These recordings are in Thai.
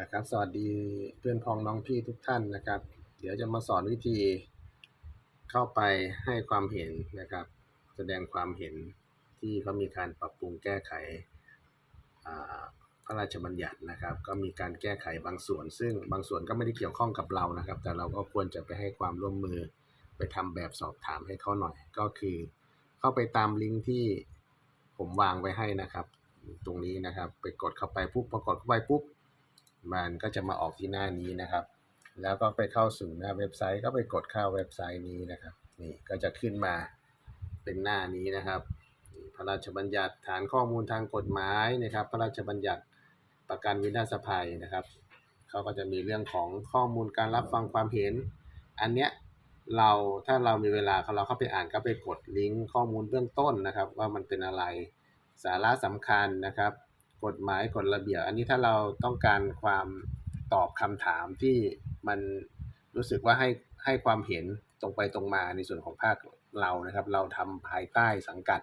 นะครับสวัสดีเพื่อนพ้องน้องพี่ทุกท่านนะครับ เดี๋ยวจะมาสอนวิธีเข้าไปให้ความเห็นนะครับ แสดงความเห็นที่เขามีการปรับปรุงแก้ไขพระราชบัญญัตินะครับ ก็มีการแก้ไขบางส่วน ซึ่งบางส่วนก็ไม่ได้เกี่ยวข้องกับเรานะครับ แต่เราก็ควรจะไปให้ความร่วมมือไปทำแบบสอบถามให้เขาหน่อย ก็คือ เข้าไปตามลิงก์ที่ผมวางไว้ให้นะครับ ตรงนี้นะครับ ไปกดเข้าไปปุ๊บพอกดเข้าไปปุ๊บ มันก็จะมาออกที่หน้านี้นะครับ แล้วก็ไปเข้าสู่หน้าเว็บไซต์ก็ไปกดเข้าเว็บไซต์นี้นะครับ นี่ก็จะขึ้นมาเป็นหน้านี้นะครับพระราชบัญญัติฐานข้อมูลทางกฎหมายนะครับ พระราชบัญญัติประกันวินาศภัยนะครับเขาก็จะมีเรื่องของข้อมูลการรับฟังความเห็น อันเนี้ยเราถ้าเรามีเวลาเราเข้าไปอ่านก็ไปกดลิงก์ข้อมูลเบื้องต้นนะครับ ว่ามันเป็นอะไรสาระสำคัญนะครับ กฎหมายกฎระเบียบอันนี้ถ้าเราต้องการความตอบคำถามที่มันรู้สึกว่าให้ให้ความเห็นตรงไปตรงมาในส่วนของภาคเรานะครับ เราทำภายใต้สังกัด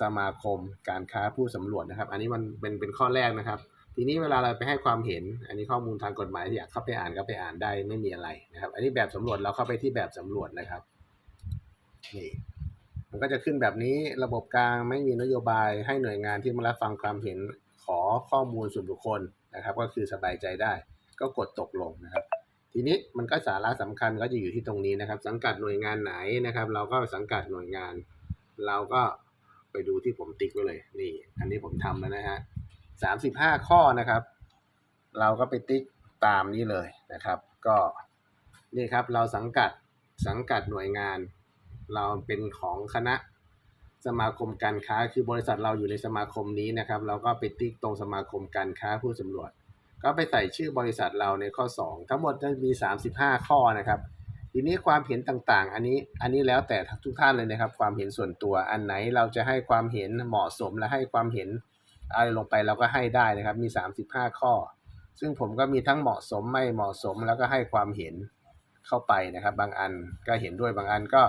สมาคมการค้าผู้สำรวจนะครับ อันนี้มันเป็นเป็นข้อแรกนะครับ ทีนี้เวลาเราไปให้ความเห็น อันนี้ข้อมูลทางกฎหมายที่อยากเข้าไปอ่านก็ไปอ่านได้ไม่มีอะไรนะครับ อันนี้แบบสำรวจเราเข้าไปที่แบบสำรวจนะครับนี่ มันก็จะขึ้นแบบนี้ระบบกลางไม่มีนโยบายให้หน่วยงานที่มารับฟังความเห็นขอข้อมูลส่วนบุคคลนะครับ ก็คือสบายใจได้ ก็กดตกลงนะครับ ทีนี้มันก็สาระสำคัญก็จะอยู่ที่ตรงนี้นะครับ สังกัดหน่วยงานไหนนะครับ เราก็สังกัดหน่วยงาน เราก็ไปดูที่ผมติ๊กไว้เลยนี่ อันนี้ผมทำแล้วนะฮะสามสิบห้าข้อนะครับ เราก็ไปติ๊กตามนี้เลยนะครับ ก็นี่ครับเราสังกัดสังกัดหน่วยงาน เราเป็นของคณะสมาคมการค้าคือบริษัทเราอยู่ในสมาคมนี้นะครับ เราก็ไปติ๊กตรงสมาคมการค้าผู้สำรวจ ก็ไปใส่ชื่อบริษัทเราในข้อ 2 ทั้งหมดจะมี 35 ข้อนะครับ ทีนี้ความเห็นต่างๆ อันนี้อันนี้แล้วแต่ทุกท่านเลยนะครับ ความเห็นส่วนตัวอันไหนเราจะให้ความเห็นเหมาะสมและให้ความเห็นอะไรลงไปเราก็ให้ได้นะครับมี 35 ข้อ ซึ่งผมก็มีทั้งเหมาะสมไม่เหมาะสมแล้วก็ให้ความเห็นเข้าไปนะครับ บางอันก็เห็นด้วยบางอันก็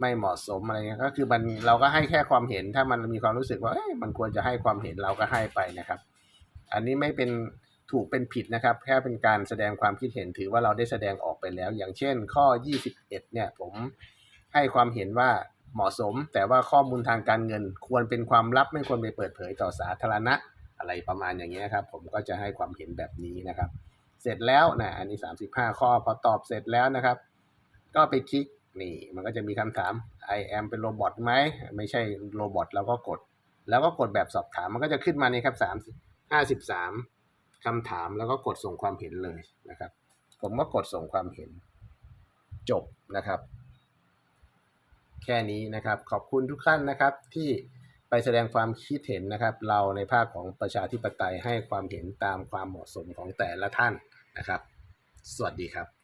ไม่เหมาะสมอะไรเงี้ยก็คือมันเราก็ให้แค่ความเห็นถ้ามันมีความรู้สึกว่าเอ้ยมันควรจะให้ความเห็นเราก็ให้ไปนะครับ อันนี้ไม่เป็นถูกเป็นผิดนะครับ แค่เป็นการแสดงความคิดเห็นถือว่าเราได้แสดงออกไปแล้ว อย่างเช่น ข้อ 21 เนี่ยผมให้ความเห็นว่าเหมาะสม แต่ว่าข้อมูลทางการเงิน ควรเป็นความลับไม่ควรไปเปิดเผยต่อสาธารณะอะไรประมาณอย่างเงี้ยครับ ผมก็จะให้ความเห็นแบบนี้นะครับ เสร็จแล้วนะอันนี้ 35 ข้อพอตอบเสร็จแล้วนะครับ ก็ไปคลิก นี่มันก็จะมีคำถาม I am เป็นโรบอทไหม ไม่ใช่โรบอทเราก็กด แล้วก็กดแบบสอบถามมันก็จะขึ้นมานี่ครับ3 53คำถามแล้วก็กดส่งความเห็นเลยนะครับ ผมก็กดส่งความเห็น จบนะครับ แค่นี้นะครับ ขอบคุณทุกท่านนะครับ ที่ไปแสดงความคิดเห็นนะครับ เราในภาคของประชาธิปไตยให้ความเห็นตามความเหมาะสมของแต่ละท่านนะครับ สวัสดีครับ